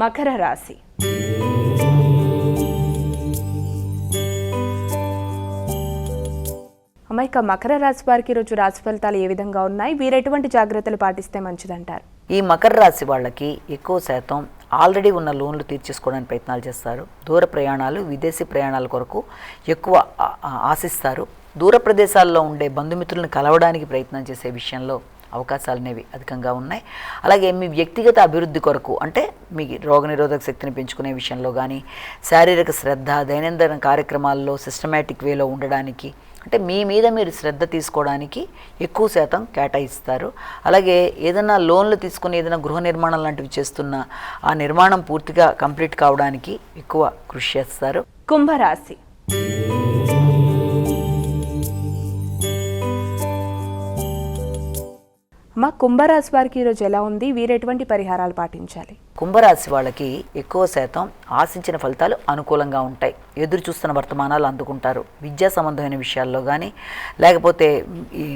మకర రాశి. అమ్మ మకర రాశి వారికి ఈరోజు రాశి ఫలితాలు ఏ విధంగా ఉన్నాయి? వీరు ఎటువంటి జాగ్రత్తలు పాటిస్తే మంచిదంటారు? ఈ మకర రాశి వాళ్ళకి ఎక్కువ శాతం ఆల్రెడీ ఉన్న లోన్లు తీర్చేసుకోవడానికి ప్రయత్నాలు చేస్తారు. దూర ప్రయాణాలు విదేశీ ప్రయాణాల కొరకు ఎక్కువ ఆశిస్తారు. దూర ప్రదేశాల్లో ఉండే బంధుమిత్రులను కలవడానికి ప్రయత్నం చేసే విషయంలో అవకాశాలు అనేవి అధికంగా ఉన్నాయి. అలాగే మీ వ్యక్తిగత అభివృద్ధి కొరకు అంటే మీ రోగనిరోధక శక్తిని పెంచుకునే విషయంలో కానీ శారీరక శ్రద్ధ దైనందిన కార్యక్రమాల్లో సిస్టమేటిక్ వేలో ఉండడానికి అంటే మీ మీద మీరు శ్రద్ధ తీసుకోవడానికి ఎక్కువ శాతం కేటాయిస్తారు. అలాగే ఏదైనా లోన్లు తీసుకుని ఏదైనా గృహ నిర్మాణం లాంటివి చేస్తున్న ఆ నిర్మాణం పూర్తిగా కంప్లీట్ కావడానికి ఎక్కువ కృషి చేస్తారు. కుంభరాశి. మా కుంభరాశి వారికి ఈరోజు ఎలా ఉంది? వీరు ఎటువంటి పరిహారాలు పాటించాలి? కుంభరాశి వాళ్ళకి ఎక్కువ శాతం ఆశించిన ఫలితాలు అనుకూలంగా ఉంటాయి. ఎదురు చూస్తున్న వర్తమానాలు అందుకుంటారు. విద్యా సంబంధమైన విషయాల్లో కానీ లేకపోతే ఈ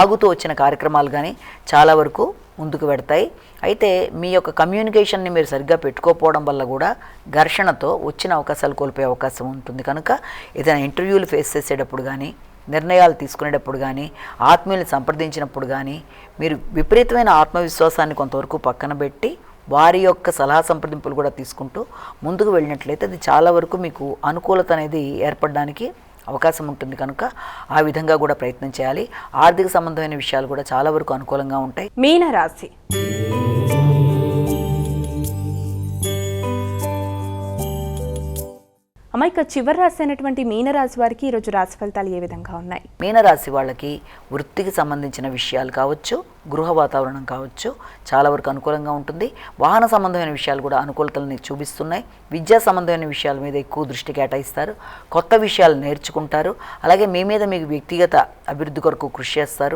ఆగుతూ వచ్చిన కార్యక్రమాలు కానీ చాలా వరకు ముందుకు పెడతాయి. అయితే మీ యొక్క కమ్యూనికేషన్ని మీరు సరిగ్గా పెట్టుకోకపోవడం వల్ల కూడా ఘర్షణతో వచ్చిన అవకాశాలు కోల్పోయే అవకాశం ఉంటుంది. కనుక ఏదైనా ఇంటర్వ్యూలు ఫేస్ చేసేటప్పుడు కానీ నిర్ణయాలు తీసుకునేటప్పుడు కానీ ఆత్మీయుల్ని సంప్రదించినప్పుడు కానీ మీరు విపరీతమైన ఆత్మవిశ్వాసాన్ని కొంతవరకు పక్కన పెట్టి వారి యొక్క సలహా సంప్రదింపులు కూడా తీసుకుంటూ ముందుకు వెళ్ళినట్లయితే అది చాలా వరకు మీకు అనుకూలత అనేది ఏర్పడడానికి అవకాశం ఉంటుంది కనుక ఆ విధంగా కూడా ప్రయత్నం చేయాలి. ఆర్థిక సంబంధమైన విషయాలు కూడా చాలా వరకు అనుకూలంగా ఉంటాయి. మీన రాశి చివరి రాశి అయినటువంటి మీనరాశి వారికి ఈరోజు రాశి ఫలితాలు ఏ విధంగా ఉన్నాయి? మీనరాశి వాళ్ళకి వృత్తికి సంబంధించిన విషయాలు కావచ్చు గృహ వాతావరణం కావచ్చు చాలా వరకు అనుకూలంగా ఉంటుంది. వాహన సంబంధమైన విషయాలు కూడా అనుకూలతల్ని చూపిస్తున్నాయి. విద్యా సంబంధమైన విషయాల మీద ఎక్కువ దృష్టి కేటాయిస్తారు. కొత్త విషయాలు నేర్చుకుంటారు. అలాగే మీ మీద మీకు వ్యక్తిగత అభివృద్ధి కొరకు కృషి చేస్తారు.